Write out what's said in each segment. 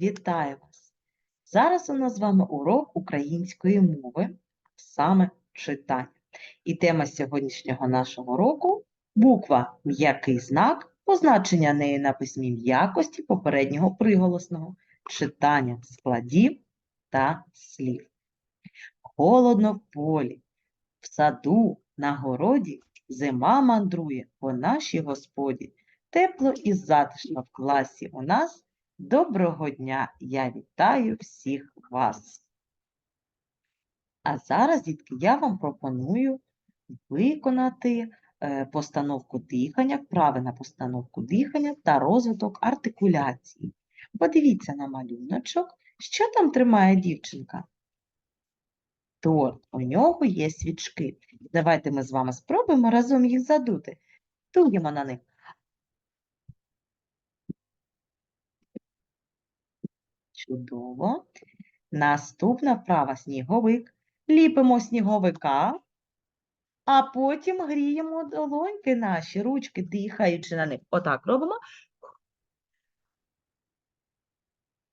Вітаю вас! Зараз у нас з вами урок української мови, саме читання. І тема сьогоднішнього нашого уроку – буква «м'який знак», позначення неї на письмі м'якості попереднього приголосного, читання складів та слів. Холодно в полі, в саду, на городі зима мандрує по нашій господі. Тепло і затишно в класі у нас. Доброго дня! Я вітаю всіх вас! А зараз, дітки, я вам пропоную виконати е, постановку дихання, вправи на постановку дихання та розвиток артикуляції. Подивіться на малюночок, що там тримає дівчинка? Торт, у нього є свічки. Давайте ми з вами спробуємо разом їх задути. Дуємо на них. Чудово. Наступна вправа сніговик. Ліпимо сніговика, а потім гріємо долоньки наші, ручки, дихаючи на них. Отак робимо.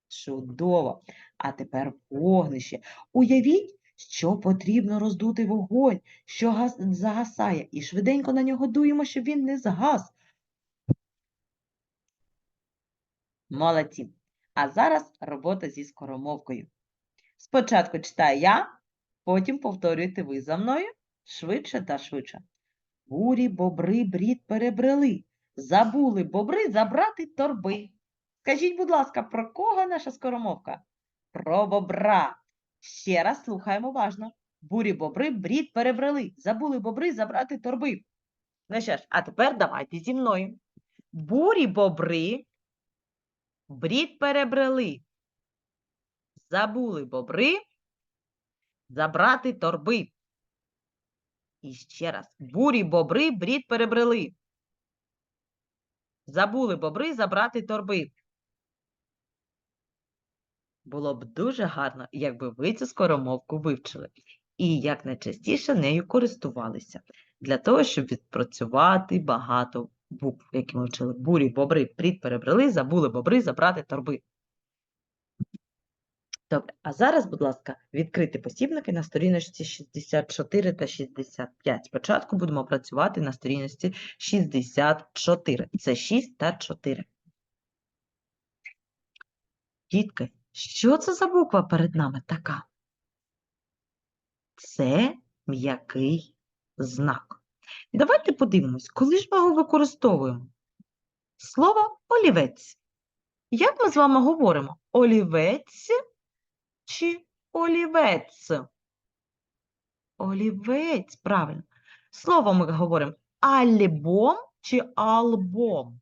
Чудово. А тепер вогнище. Уявіть, що потрібно роздути вогонь, що гас- загасає, і швиденько на нього дуємо, щоб він не згас. Молодці. А зараз робота зі скоромовкою. Спочатку читаю я, потім повторюєте ви за мною швидше та швидше. Бурі, бобри, брід перебрели. Забули бобри забрати торби. Скажіть, будь ласка, про кого наша скоромовка? Про бобра. Ще раз слухаємо уважно. Бурі, бобри, брід перебрели. Забули бобри забрати торби. Ну що ж, а тепер давайте зі мною. Бурі, бобри, брід перебрели. Забули бобри забрати торби. І ще раз. Бурі, бобри, брід перебрели. Забули бобри забрати торби. Було б дуже гарно, якби ви цю скоромовку вивчили і якнайчастіше нею користувалися для того, щоб відпрацювати багато букв, які ми вчили. Бурі, бобри, брід перебрели, забули бобри забрати торби. Добре, а зараз, будь ласка, відкрити посібники на сторіночці 64 та 65. Спочатку будемо працювати на сторіночці 64. Це 6 та 4. Дітки, що це за буква перед нами така? Це м'який знак. Давайте подивимось, коли ж ми його використовуємо? Слово олівець. Як ми з вами говоримо? Олівець чи олівець? Олівець, правильно. Слово ми говоримо альбом чи албом?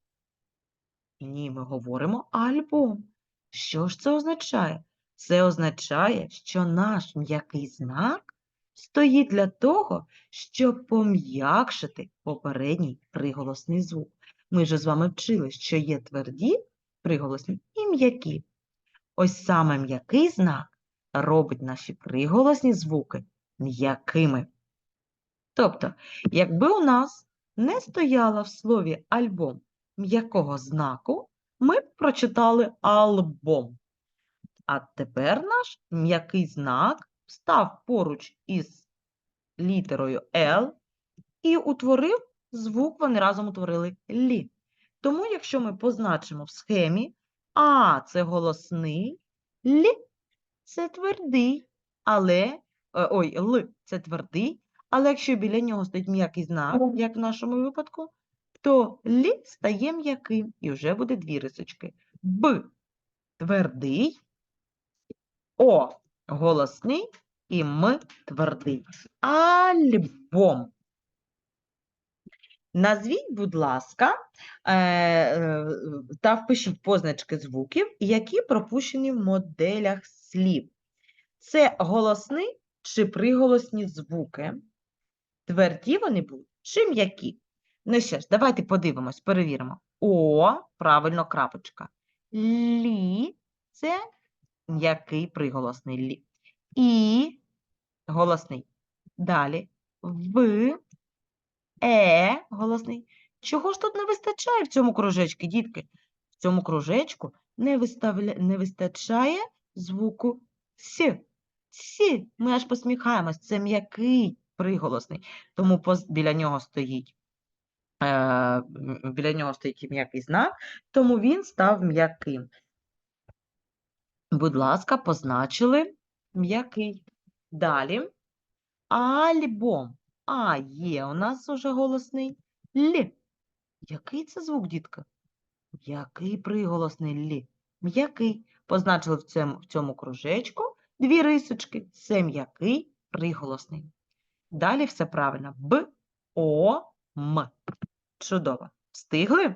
Ні, ми говоримо альбом. Що ж це означає? Це означає, що наш м'який знак стоїть для того, щоб пом'якшити попередній приголосний звук. Ми ж з вами вчили, що є тверді приголосні і м'які. Ось саме м'який знак робить наші приголосні звуки м'якими. Тобто, якби у нас не стояло в слові альбом м'якого знаку, ми б прочитали албом. А тепер наш м'який знак став поруч із літерою Л і утворив звук, вони разом утворили лі. Тому, якщо ми позначимо в схемі А це голосний, Лі це твердий, але е, ой, Л це твердий, але якщо біля нього стоїть м'який знак, як в нашому випадку, то лі стає м'яким і вже буде дві рисочки. Б твердий, О голосний і М твердий. Альбом. Назвіть, будь ласка, е, е, та впишіть позначки звуків, які пропущені в моделях слів. Це голосні чи приголосні звуки. Тверді вони будуть чи м'які? Ну що ж, давайте подивимось, перевіримо. О, правильно, крапочка. Лі це м'який приголосний лі. І голосний. Далі. В, е голосний. Чого ж тут не вистачає в цьому кружечку, дітки? В цьому кружечку не, виставля... не вистачає звуку С. Сі. Ми аж посміхаємось. Це м'який приголосний. Тому поз- біля нього стоїть. Е, біля нього стоїть м'який знак, тому він став м'яким. Будь ласка, позначили м'який. Далі. Альбом. А, є у нас уже голосний Л. Який це звук, дітка? Який приголосний Л? М'який. Позначили в цьому, в цьому кружечку дві рисочки. Це м'який приголосний. Далі все правильно. Б, О, М. Чудово. Встигли?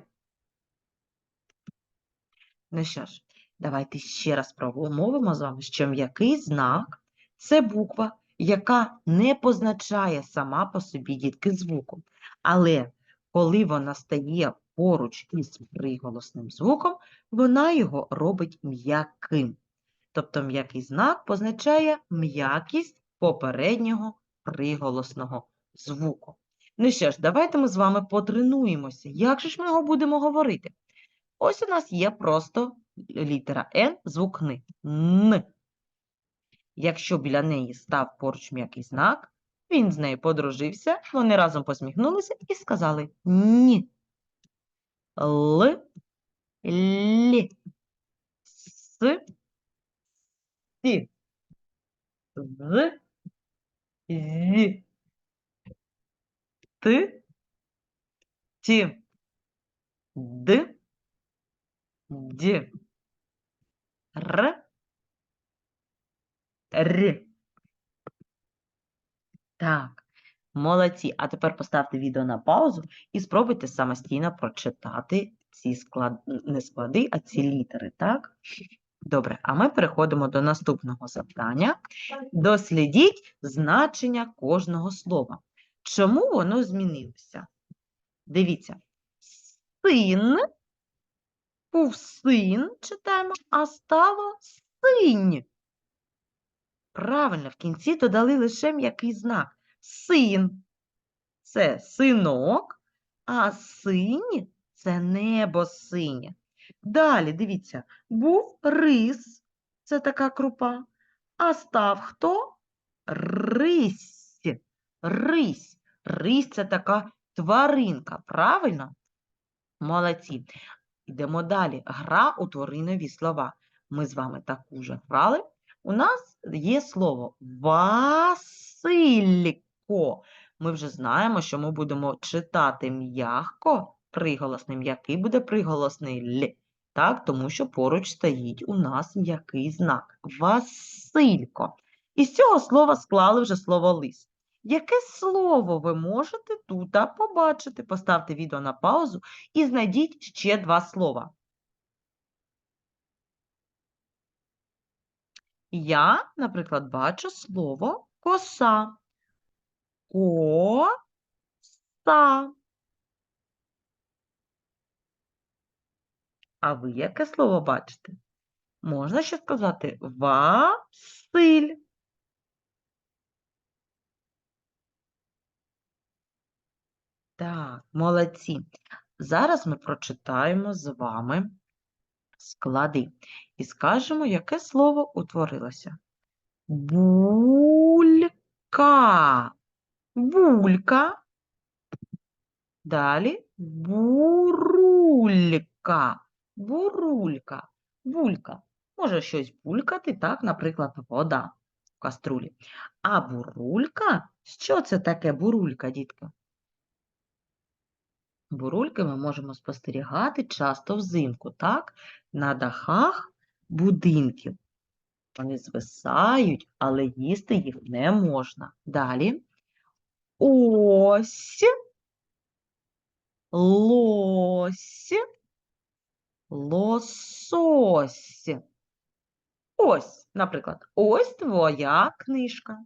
Ну що ж, давайте ще раз промовимо з вами, що м'який знак це буква, яка не позначає сама по собі дітки звуком. Але коли вона стає поруч із приголосним звуком, вона його робить м'яким. Тобто м'який знак позначає м'якість попереднього приголосного звуку. Ну що ж, давайте ми з вами потренуємося. Як же ж ми його будемо говорити? Ось у нас є просто літера Н, звук Н. Н. Якщо біля неї став поруч м'який знак, він з нею подружився, вони разом посміхнулися і сказали Ні. Л, Л, С, Сі, З, Зі, Т, Ті, Д, Д, Р, Р. Так, молодці. А тепер поставте відео на паузу і спробуйте самостійно прочитати ці склад... не склади, а ці літери, так? Добре, а ми переходимо до наступного завдання. Дослідіть значення кожного слова. Чому воно змінилося? Дивіться, син, був син, читаємо, а стало синь. Правильно, в кінці додали лише м'який знак. Син це синок, а синь це небо синє. Далі, дивіться, був рис, це така крупа, а став хто? Рись. Рись. Рись це така тваринка, правильно? Молодці. Йдемо далі. Гра у тваринові слова. Ми з вами таку вже грали. У нас є слово Василько. Ми вже знаємо, що ми будемо читати м'ягко приголосний. М'який буде приголосний Л. Так, тому що поруч стоїть у нас м'який знак. Василько. Із цього слова склали вже слово лист. Яке слово ви можете тут побачити? Поставте відео на паузу і знайдіть ще два слова. Я, наприклад, бачу слово коса. Коса. А ви яке слово бачите? Можна ще сказати Василь. Так, молодці. Зараз ми прочитаємо з вами склади і скажемо, яке слово утворилося. Булька. Булька. Далі бурулька. Бурулька. Булька. Може щось булькати, так, наприклад, вода в каструлі. А бурулька, що це таке бурулька, дітка? Бурульки ми можемо спостерігати часто взимку, так? На дахах будинків. Вони звисають, але їсти їх не можна. Далі. Ось, лось, лосось. Ось, наприклад, ось твоя книжка.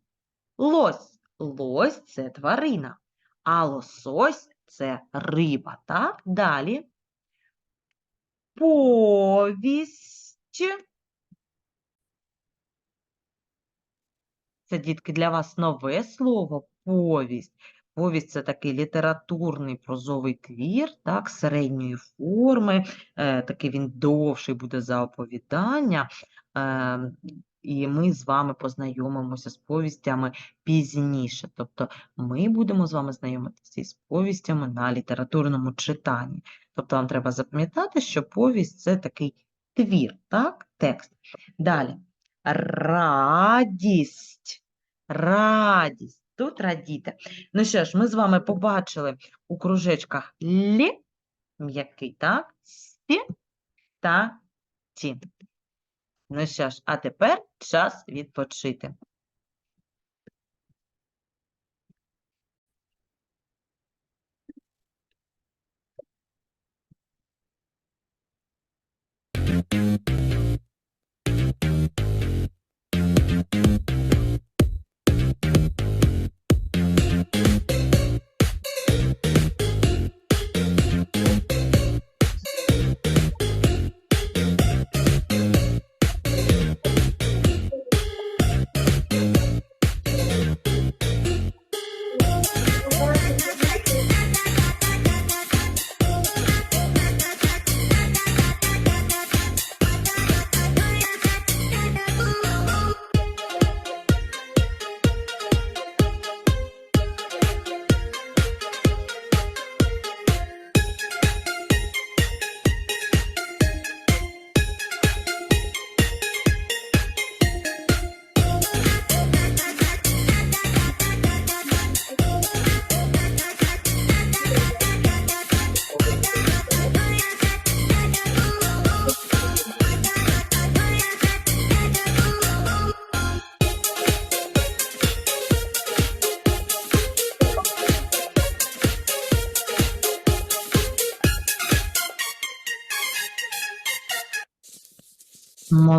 Лось. Лось це тварина, а лосось це риба, так? Далі. Повість. Це, дітки, для вас нове слово повість. Повість це такий літературний прозовий твір, так, середньої форми, е, такий він довший буде за оповідання. Е, і ми з вами познайомимося з повістями пізніше. Тобто ми будемо з вами знайомитися із повістями на літературному читанні. Тобто вам треба запам'ятати, що повість це такий твір, так? Текст. Далі. Радість. Радість. Тут радіти. Ну що ж, ми з вами побачили у кружечках лі, м'який, так? Сі та ті. Ну що ж, а тепер час відпочити.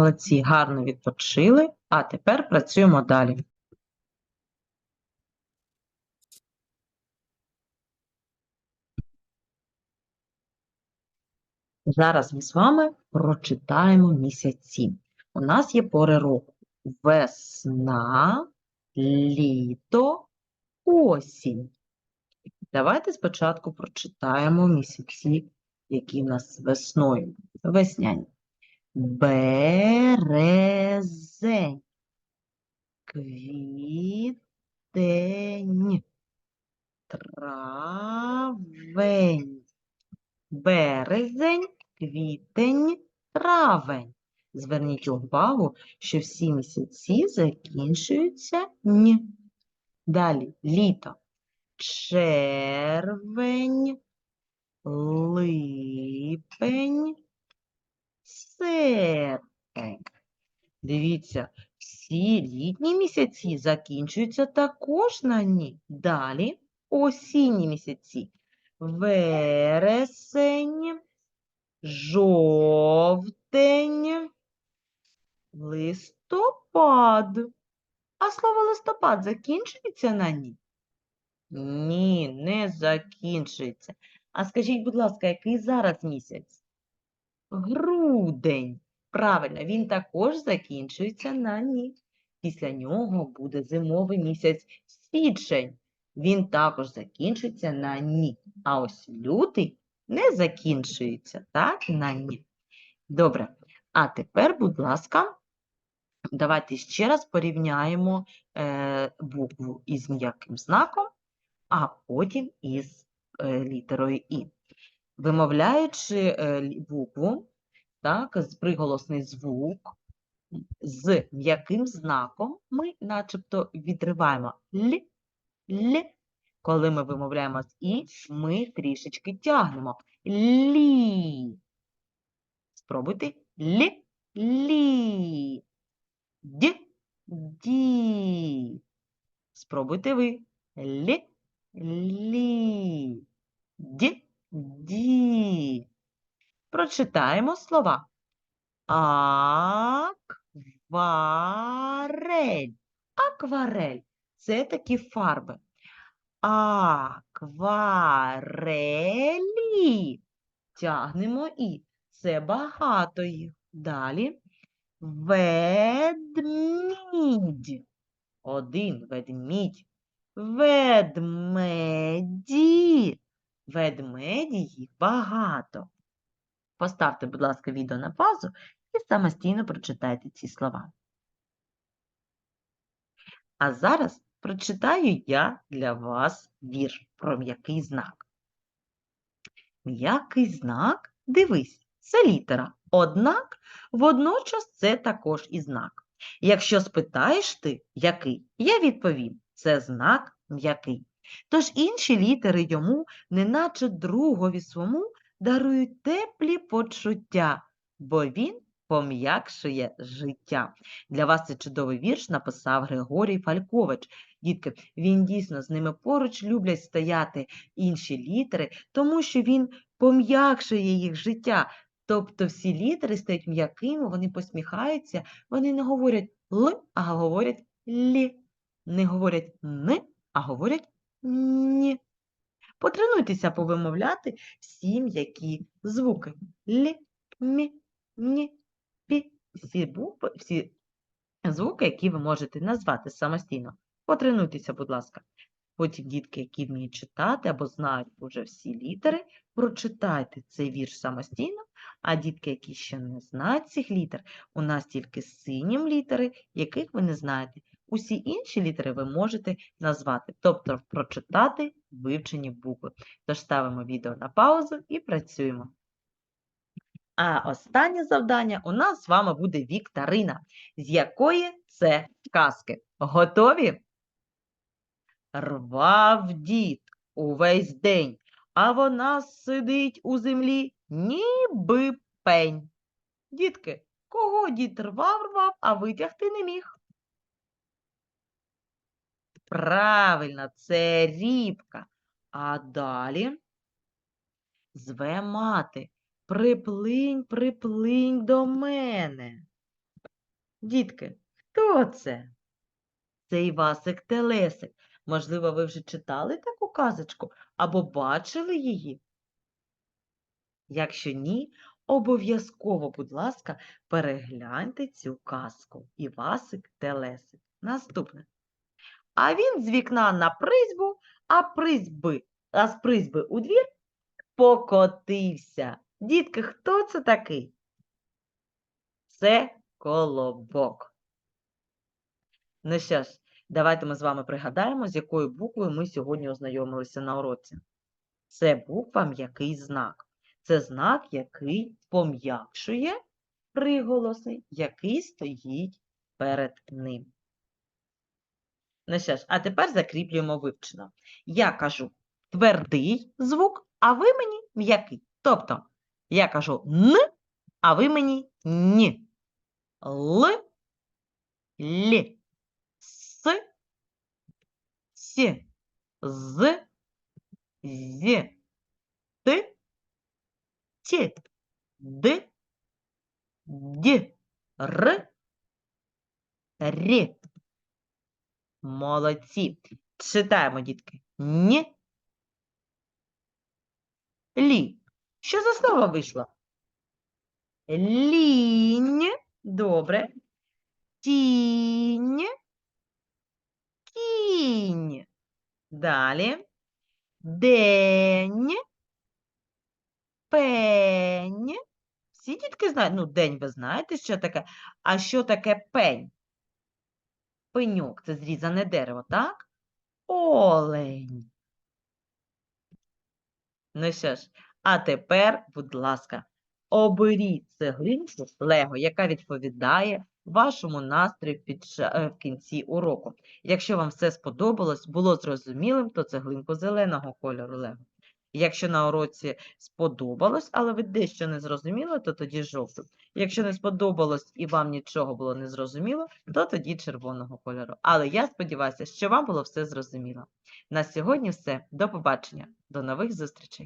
Молодці, гарно відпочили, а тепер працюємо далі. Зараз ми з вами прочитаємо місяці. У нас є пори року. Весна, літо, осінь. Давайте спочатку прочитаємо місяці, які в нас весною. Весняні. Березень, квітень, травень, березень, квітень, травень. Зверніть увагу, що всі місяці закінчуються «ні». Далі літо. Червень, липень, серпень. Дивіться, всі літні місяці закінчуються також на ні. Далі осінні місяці. Вересень, жовтень, листопад. А слово листопад закінчується на ні? Ні, не закінчується. А скажіть, будь ласка, який зараз місяць? Грудень. Правильно, він також закінчується на ні. Після нього буде зимовий місяць січень. Він також закінчується на ні. А ось лютий не закінчується, так, на ні. Добре. А тепер, будь ласка, давайте ще раз порівняємо е, букву із м'яким знаком, а потім із е, літерою І. Вимовляючи е, букву, так, приголосний звук, з м'яким знаком, ми начебто відриваємо л, л. Коли ми вимовляємо з і, ми трішечки тягнемо. Лі. Спробуйте. Л, лі. Д, ді. Спробуйте ви. Л, лі. Д, ді. Прочитаємо слова. Акварель. Акварель це такі фарби. Акварелі. Тягнемо і. Це багато їх. Далі. Ведмідь. Один ведмідь. ведмеді. Ведмеді їх багато. Поставте, будь ласка, відео на паузу і самостійно прочитайте ці слова. А зараз прочитаю я для вас вірш про м'який знак. М'який знак, дивись, це літера. Однак водночас це також і знак. Якщо спитаєш ти, який, я відповім, це знак м'який. Тож інші літери йому, неначе другові свому, дарують теплі почуття, бо він пом'якшує життя. Для вас цей чудовий вірш написав Григорій Фалькович. Дітки, він дійсно з ними поруч люблять стояти інші літери, тому що він пом'якшує їх життя. Тобто всі літери стають м'якими, вони посміхаються, вони не говорять Л, а говорять Лі. Не говорять Н, а говорять Ні. Потренуйтеся повимовляти всі м'які звуки. Лі, мі, ні, пі. Всі, букви, всі звуки, які ви можете назвати самостійно. Потренуйтеся, будь ласка. Потім дітки, які вміють читати або знають вже всі літери, прочитайте цей вірш самостійно, а дітки, які ще не знають цих літер, у нас тільки синім літери, яких ви не знаєте. Усі інші літери ви можете назвати, тобто прочитати вивчені букви. Тож ставимо відео на паузу і працюємо. А останнє завдання у нас з вами буде вікторина. З якої це казки? Готові? Рвав дід увесь день, а вона сидить у землі, ніби пень. Дітки, кого дід рвав, рвав, а витягти не міг? Правильно, це рібка. А далі зве мати. Приплинь, приплинь до мене. Дітки, хто це? Це Івасик Телесик. Можливо, ви вже читали таку казочку або бачили її? Якщо ні, обов'язково, будь ласка, перегляньте цю казку. Івасик Телесик. Наступне. А він з вікна на призьбу, а призьби, а з призьби у двір покотився. Дітки, хто це такий? Це колобок. Ну що ж, давайте ми з вами пригадаємо, з якою буквою ми сьогодні ознайомилися на уроці. Це буква м'який знак. Це знак, який пом'якшує приголоси, який стоїть перед ним. Ну що ж, а тепер закріплюємо вивчено. Я кажу твердий звук, а ви мені м'який. Тобто, я кажу Н, а ви мені ні. Л, Л, С, С, З, З, Т, Т, Д, Д, Р, Р. Молодці. Читаємо, дітки. Ні. Лі. Що за слово вийшло? Лінь. Добре. Тінь. Кінь. Далі. День. Пень. Всі дітки знають, ну, день ви знаєте, що таке. А що таке пень? Пеньок це зрізане дерево, так? Олень. Ну що ж, а тепер, будь ласка, оберіть цеглинку Лего, яка відповідає вашому настрою під е, в кінці уроку. Якщо вам все сподобалось, було зрозумілим, то цеглинку зеленого кольору Лего. Якщо на уроці сподобалось, але ви дещо не зрозуміли, то тоді жовту. Якщо не сподобалось і вам нічого було не зрозуміло, то тоді червоного кольору. Але я сподіваюся, що вам було все зрозуміло. На сьогодні все. До побачення. До нових зустрічей.